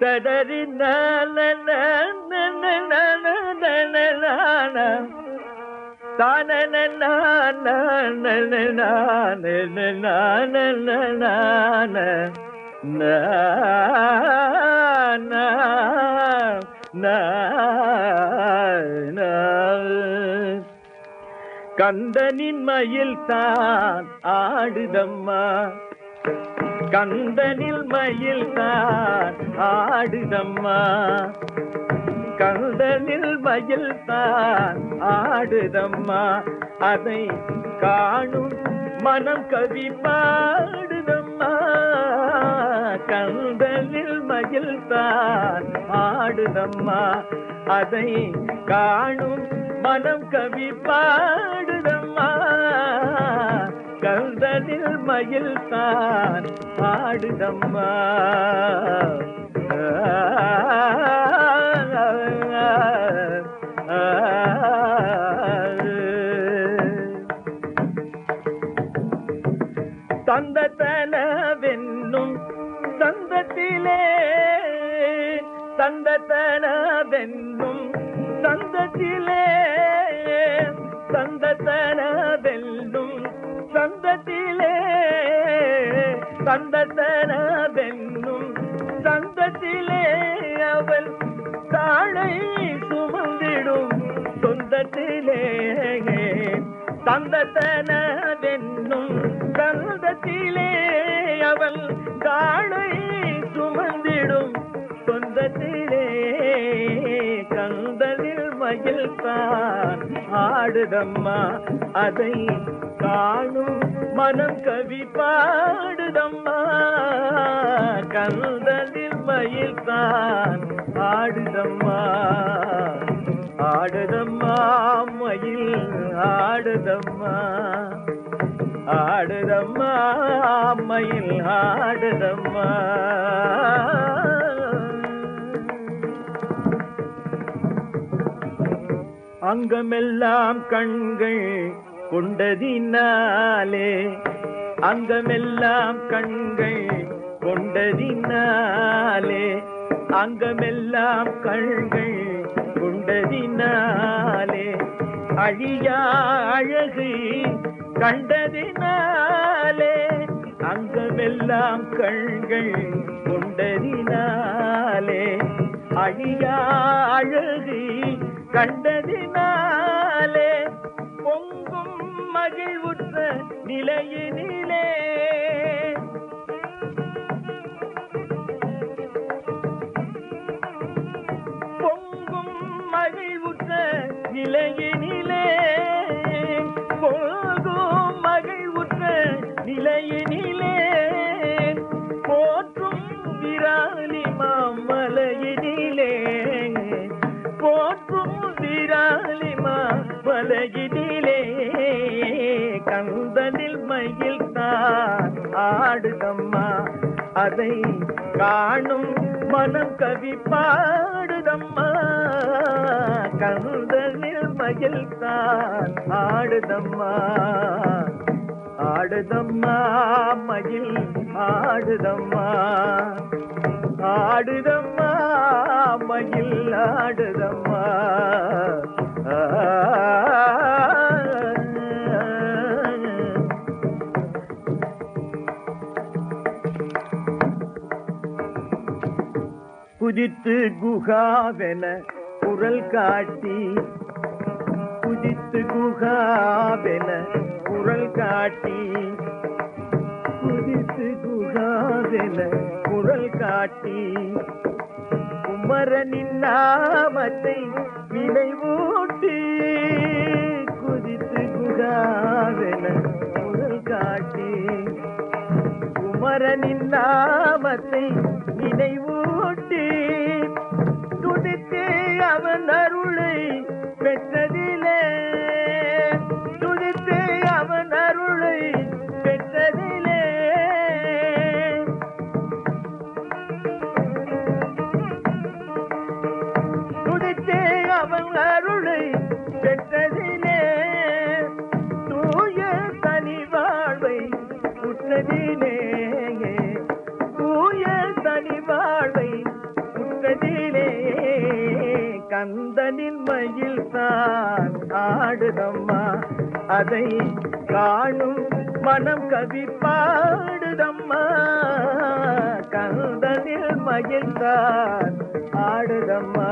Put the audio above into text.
തടരി na கந்தனின் மயில் தான் ஆடுதம்மா. கந்தனில் மயில் தான் ஆடுதம்மா. கந்தனில் மயில் தான் ஆடுதம்மா. அதை காணும் மனம் கவி பாடுதம்மா. கந்தனில் மயில் தான் ஆடுதம்மா. அதை காணும் மனம் கவி பாடுதம்மா. கந்தனில் மயில் தான் பாடுதம்மா. தந்தத்தனவென்னும் சந்தத்திலே தந்தத்தனவென்னும் சந்தத்தனவென்னும் தந்தத்திலே அவள் தாழை சுமந்திடும் சொந்தத்திலே தந்தத்தனவென்னும் தந்தத்திலே மயில் தான் ஆடுதம்மா அதை காணும் மனம் கவி பாடுதம்மா. கந்தலில் மயில் தான் ஆடுதம்மா. ஆடுதம்மா மயில் ஆடுதம்மா. ஆடுதம்மா மயில் ஆடுதம்மா. அங்கமெல்லாம் கண்கள் கொண்டதினாலே. அங்கமெல்லாம் கண்கள் கொண்டதினாலே. அங்கமெல்லாம் கண்கள் கொண்டதினாலே. அழியா அழகு கண்டதினாலே. அங்கமெல்லாம் கண்கள் கொண்டதினாலே. அழியா அழகு கண்டதினாலே பொங்கும் மகிழ்வுற்ற நிலையினிலே. பொங்கும் மகிழ்வுற்ற நிலையினிலே. பொங்கும் மகிழ்வுற்ற நிலையில் மாமலையினிலே கந்தனில் மயில் தான் ஆடுதம்மா. அதை காணும் மனம் கவி பாடுதம்மா. கந்தனில் மயில் தான் ஆடுதம்மா. ஆடுதம்மா மயில் ஆடுதம்மா. ஆடுதம்மா மயில் ஆடுதம்மா. குதித்து குகாவென குரல் காட்டி. குதித்து குகாவென குரல் காட்டி. குதித்து குகாவென குரல் காட்டி. குமரனின் நாமத்தை நினைவூட்டி. குதித்து குகாவென குரல் காட்டி. குமரனின் நாமத்தை நினைவு பெற்றதிலே. துதித்து அவன் அருளை பெற்றதிலே. துதித்து அவன் அருளை பெற்றதிலே. தூய தனி வாழ்வை உற்றதிலே. அதை காணும் மனம் கவி பாடுதம்மா கந்தனில் மகிழ்ந்தார். ஆடுதம்மா.